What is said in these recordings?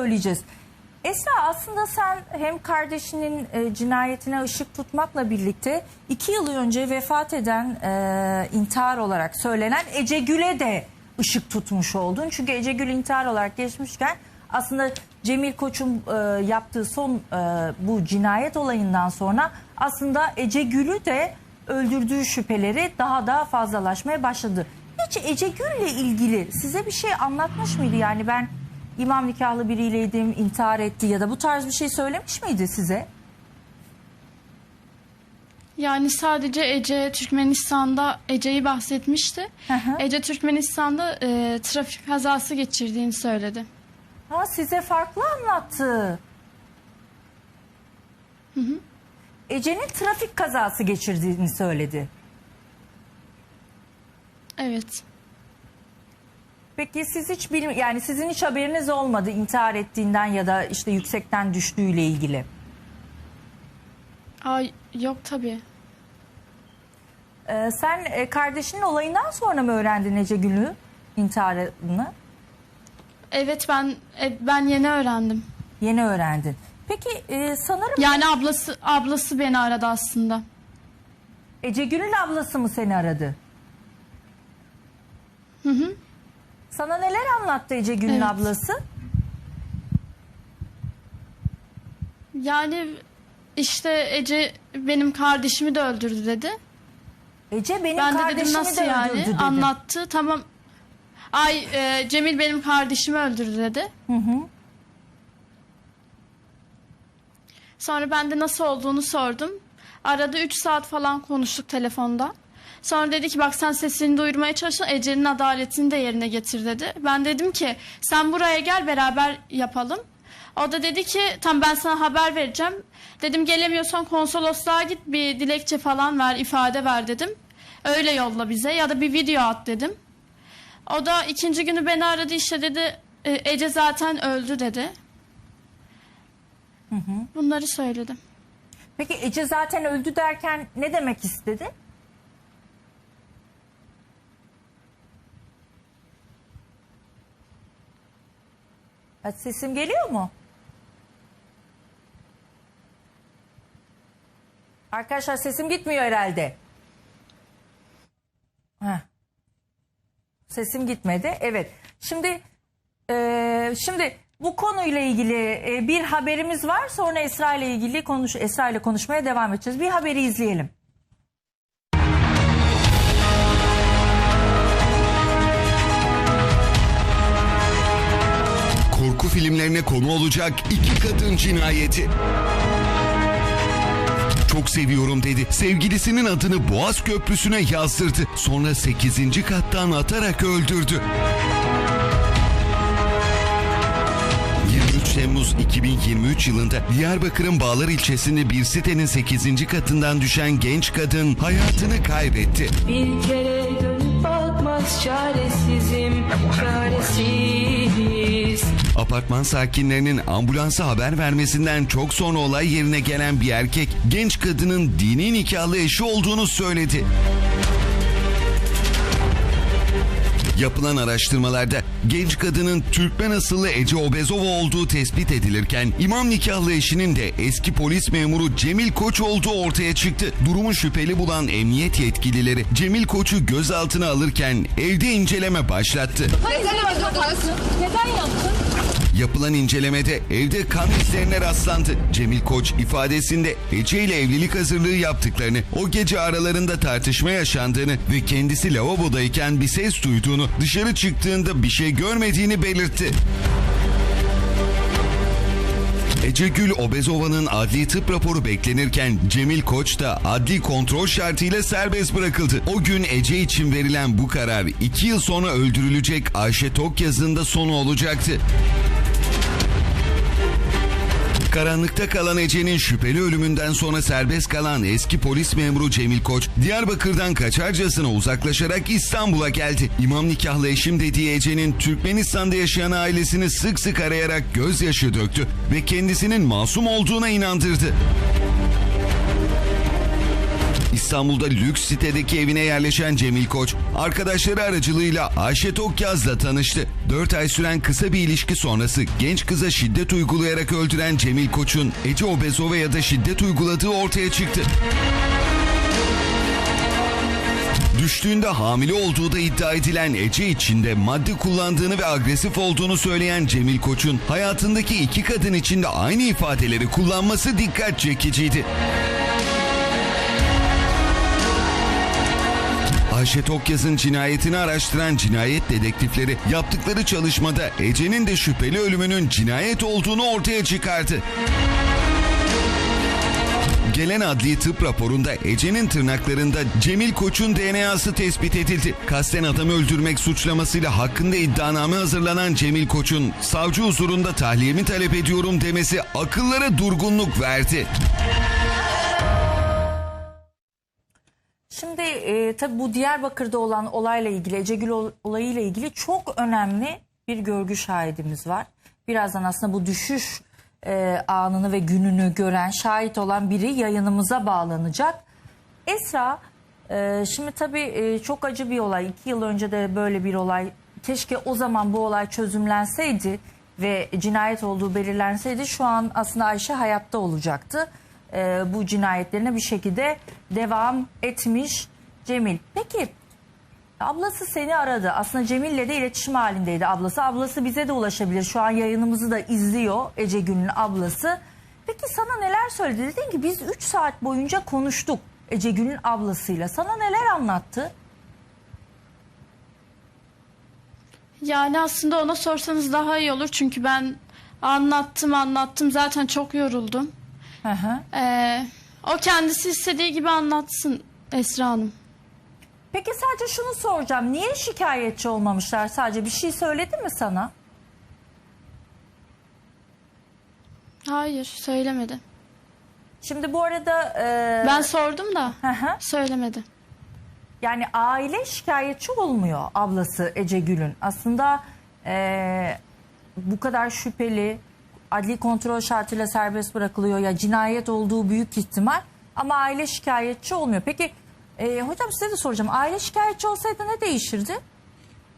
söyleyeceğiz. Esra aslında sen hem kardeşinin e, cinayetine ışık tutmakla birlikte iki yıl önce vefat eden e, intihar olarak söylenen Ece Gül'e de ışık tutmuş oldun. Çünkü Ece Gül intihar olarak geçmişken aslında Cemil Koç'un e, yaptığı son e, bu cinayet olayından sonra aslında Ece Gül'ü de öldürdüğü şüpheleri daha da fazlalaşmaya başladı. Hiç Ece Gül'le ilgili size bir şey anlatmış mıydı? Yani ben imam nikahlı biriyleydim, intihar etti ya da bu tarz bir şey söylemiş miydi size? Yani sadece Ece Türkmenistan'da Ece'yi bahsetmişti. Hı hı. Ece Türkmenistan'da e, trafik kazası geçirdiğini söyledi. Ha size farklı anlattı. Ece'nin trafik kazası geçirdiğini söyledi. Evet. Peki siz hiç bilmi yani sizin hiç haberiniz olmadı intihar ettiğinden ya da işte yüksekten düştüğüyle ilgili. Ay yok tabii. Ee, sen e, kardeşinin olayından sonra mı öğrendin Ece Gül'ü intiharını? Evet ben e, ben yeni öğrendim. Yeni öğrendin. Peki e, sanırım Yani ablası ablası beni aradı aslında. Ece Gül'ün ablası mı seni aradı? Hı hı. Sana neler anlattı Ece Gül'ün Evet. ablası? Yani işte Ece benim kardeşimi de öldürdü dedi. Ece benim Ben de kardeşimi dedim nasıl de yani? öldürdü dedi. Anlattı. Tamam. Ay e, Cemil benim kardeşimi öldürdü dedi. Hı hı. Sonra ben de nasıl olduğunu sordum. Arada 3 saat falan konuştuk telefonda. Sonra dedi ki bak sen sesini duyurmaya çalışın Ece'nin adaletini de yerine getir dedi. Ben dedim ki sen buraya gel beraber yapalım. O da dedi ki tam ben sana haber vereceğim. Dedim gelemiyorsan konsolosluğa git bir dilekçe falan ver ifade ver dedim. Öyle yolla bize ya da bir video at dedim. O da ikinci günü beni aradı işte dedi "E, Ece zaten öldü dedi. Bunları söyledim. Peki Ece zaten öldü derken ne demek istedi? Ha, Sesim geliyor mu? Arkadaşlar sesim gitmiyor herhalde. Heh. Sesim gitmedi. Evet. Şimdi eee, şimdi bu konuyla ilgili e, bir haberimiz var. Sonra Esra ile ilgili konuş Esra ile konuşmaya devam edeceğiz. Bir haberi izleyelim. Korku filmlerine konu olacak iki kadın cinayeti. Çok seviyorum dedi. Sevgilisinin adını Boğaz Köprüsü'ne yazdırdı. Sonra 8. kattan atarak öldürdü. 23 Temmuz 2023 yılında Diyarbakır'ın Bağlar ilçesinde bir sitenin 8. katından düşen genç kadın hayatını kaybetti. Bir kere dönüp bakmaz çaresizim çaresiz Apartman sakinlerinin ambulansa haber vermesinden çok sonra olay yerine gelen bir erkek genç kadının dini nikahlı eşi olduğunu söyledi. Yapılan araştırmalarda genç kadının Türkmen asıllı Ece Obezova olduğu tespit edilirken imam nikahlı eşinin de eski polis memuru Cemil Koç olduğu ortaya çıktı. Durumu şüpheli bulan emniyet yetkilileri Cemil Koç'u gözaltına alırken evde inceleme başlattı. Neden yaptın? Yapılan incelemede evde kan izlerine rastlandı. Cemil Koç ifadesinde Ece ile evlilik hazırlığı yaptıklarını, o gece aralarında tartışma yaşandığını ve kendisi lavabodayken bir ses duyduğunu, dışarı çıktığında bir şey görmediğini belirtti. Ece Gül Obezova'nın adli tıp raporu beklenirken Cemil Koç da adli kontrol şartıyla serbest bırakıldı. O gün Ece için verilen bu karar iki yıl sonra öldürülecek Ayşe Tokyaz'ın da sonu olacaktı. Karanlıkta kalan Ece'nin şüpheli ölümünden sonra serbest kalan eski polis memuru Cemil Koç, Diyarbakır'dan kaçarcasına uzaklaşarak İstanbul'a geldi. İmam nikahlı eşim dediği Ece'nin Türkmenistan'da yaşayan ailesini sık sık arayarak gözyaşı döktü ve kendisinin masum olduğuna inandırdı. İstanbul'da lüks sitedeki evine yerleşen Cemil Koç, arkadaşları aracılığıyla Ayşe Tokyaz'la tanıştı. 4 ay süren kısa bir ilişki sonrası genç kıza şiddet uygulayarak öldüren Cemil Koç'un Ece Obezova'ya da şiddet uyguladığı ortaya çıktı. Düştüğünde hamile olduğu da iddia edilen Ece içinde madde kullandığını ve agresif olduğunu söyleyen Cemil Koç'un hayatındaki iki kadın içinde aynı ifadeleri kullanması dikkat çekiciydi. Ayşe Tokyaz'ın cinayetini araştıran cinayet dedektifleri yaptıkları çalışmada Ece'nin de şüpheli ölümünün cinayet olduğunu ortaya çıkardı. Gelen adli tıp raporunda Ece'nin tırnaklarında Cemil Koç'un DNA'sı tespit edildi. Kasten adam öldürmek suçlamasıyla hakkında iddianame hazırlanan Cemil Koç'un savcı huzurunda tahliyemi talep ediyorum demesi akıllara durgunluk verdi. E, tabii bu Diyarbakır'da olan olayla ilgili, Ecegül ol- olayıyla ilgili çok önemli bir görgü şahidimiz var. Birazdan aslında bu düşüş e, anını ve gününü gören, şahit olan biri yayınımıza bağlanacak. Esra, e, şimdi tabii e, çok acı bir olay. İki yıl önce de böyle bir olay. Keşke o zaman bu olay çözümlenseydi ve cinayet olduğu belirlenseydi şu an aslında Ayşe hayatta olacaktı. E, bu cinayetlerine bir şekilde devam etmiş Cemil. Peki ablası seni aradı. Aslında Cemil'le de iletişim halindeydi ablası. Ablası bize de ulaşabilir. Şu an yayınımızı da izliyor Ece Gül'ün ablası. Peki sana neler söyledi? Dedin ki biz 3 saat boyunca konuştuk Ece Gül'ün ablasıyla. Sana neler anlattı? Yani aslında ona sorsanız daha iyi olur çünkü ben anlattım anlattım zaten çok yoruldum. Hı hı. Ee, o kendisi istediği gibi anlatsın Esra Hanım. Peki sadece şunu soracağım. Niye şikayetçi olmamışlar? Sadece bir şey söyledi mi sana? Hayır söylemedi. Şimdi bu arada e, Ben sordum da Hı hı. söylemedi. yani aile şikayetçi olmuyor ablası Ece Gül'ün. Aslında e, bu kadar şüpheli adli kontrol şartıyla serbest bırakılıyor ya cinayet olduğu büyük ihtimal ama aile şikayetçi olmuyor. Peki e, hocam size de soracağım aile şikayetçi olsaydı ne değişirdi?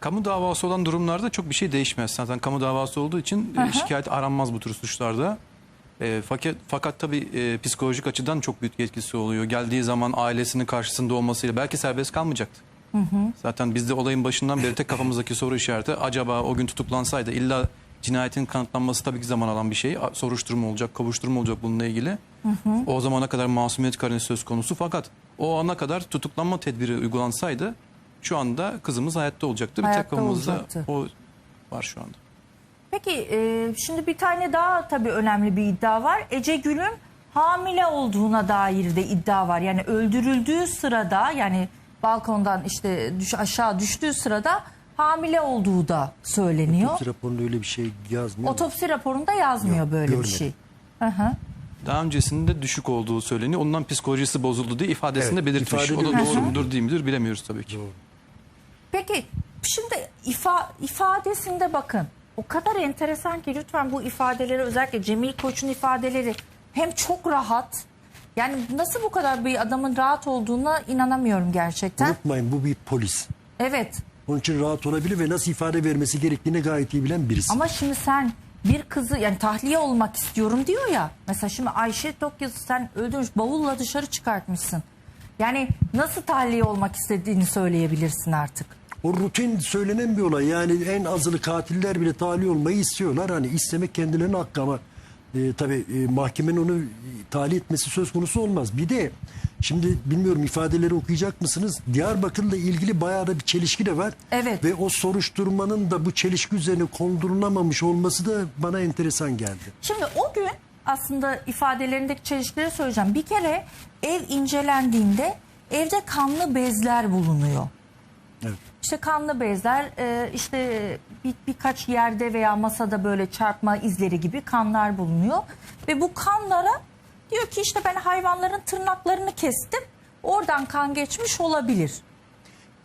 Kamu davası olan durumlarda çok bir şey değişmez. Zaten kamu davası olduğu için e, şikayet aranmaz bu tür suçlarda. E, fakat fakat tabii e, psikolojik açıdan çok büyük etkisi oluyor. Geldiği zaman ailesinin karşısında olmasıyla belki serbest kalmayacaktı. Zaten biz de olayın başından beri tek kafamızdaki soru işareti acaba o gün tutuklansaydı illa cinayetin kanıtlanması tabii ki zaman alan bir şey. Soruşturma olacak, kovuşturma olacak bununla ilgili. O zamana kadar masumiyet karinesi söz konusu fakat o ana kadar tutuklanma tedbiri uygulansaydı şu anda kızımız hayatta olacaktı. Bir Hayatta tek kafamızda olacaktı. o var şu anda. Peki e, şimdi bir tane daha tabii önemli bir iddia var. Ece Gül'ün hamile olduğuna dair de iddia var. Yani öldürüldüğü sırada yani balkondan işte düş, aşağı düştüğü sırada hamile olduğu da söyleniyor. Otopsi raporunda öyle bir şey yazmıyor. Otopsi raporunda yazmıyor Yok, böyle bir görmedim. şey. Hı hı. Daha öncesinde düşük olduğu söyleniyor. Ondan psikolojisi bozuldu diye ifadesinde Evet, belirtmiş. ifade O da ediyor. doğru mudur değil midir bilemiyoruz tabii ki. Peki şimdi ifa, ifadesinde bakın o kadar enteresan ki lütfen bu ifadeleri özellikle Cemil Koç'un ifadeleri hem çok rahat yani nasıl bu kadar bir adamın rahat olduğuna inanamıyorum gerçekten. Unutmayın bu bir polis. Evet Onun için rahat olabilir ve nasıl ifade vermesi gerektiğini gayet iyi bilen birisi. ama şimdi sen bir kızı yani tahliye olmak istiyorum diyor ya. Mesela şimdi Ayşe Tokyaz'ı sen öldürmüş bavulla dışarı çıkartmışsın. Yani nasıl tahliye olmak istediğini söyleyebilirsin artık. O rutin söylenen bir olay. Yani en azılı katiller bile tahliye olmayı istiyorlar. Hani istemek kendilerine hakkı ama e, tabii e, mahkemenin onu tahliye etmesi söz konusu olmaz. Bir de şimdi bilmiyorum ifadeleri okuyacak mısınız? Diyarbakır'la ilgili bayağı da bir çelişki de var. Evet. Ve o soruşturmanın da bu çelişki üzerine kondurulamamış olması da bana enteresan geldi. Şimdi o gün aslında ifadelerindeki çelişkileri söyleyeceğim. Bir kere ev incelendiğinde evde kanlı bezler bulunuyor. Evet. İşte kanlı bezler e, işte bir, birkaç yerde veya masada böyle çarpma izleri gibi kanlar bulunuyor. Ve bu kanlara diyor ki işte ben hayvanların tırnaklarını kestim. Oradan kan geçmiş olabilir.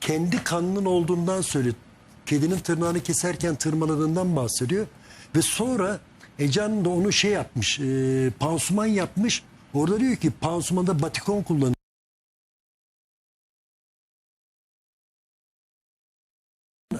kendi kanının olduğundan söylüyor. Kedinin tırnağını keserken tırmaladığından bahsediyor. Ve sonra Ecan da onu şey yapmış, e, pansuman yapmış. Orada diyor ki pansumanda batikon kullanıyor.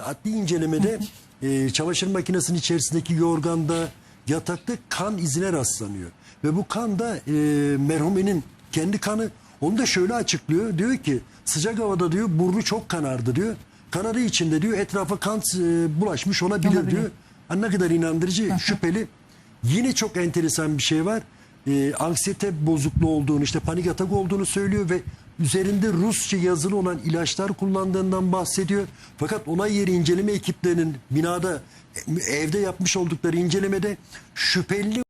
Adli incelemede e, çamaşır makinesinin içerisindeki yorganda, yatakta kan izine rastlanıyor. Ve bu kan da e, merhumenin kendi kanı. Onu da şöyle açıklıyor. Diyor ki sıcak havada diyor burnu çok kanardı diyor. Kanadı içinde diyor etrafa kan e, bulaşmış olabilir, Olabilir. diyor. Ha, ne kadar inandırıcı, şüpheli. Yine çok enteresan bir şey var. Ee, anksiyete bozukluğu olduğunu, işte panik atak olduğunu söylüyor ve üzerinde Rusça yazılı olan ilaçlar kullandığından bahsediyor. Fakat olay yeri inceleme ekiplerinin binada, evde yapmış oldukları incelemede şüpheli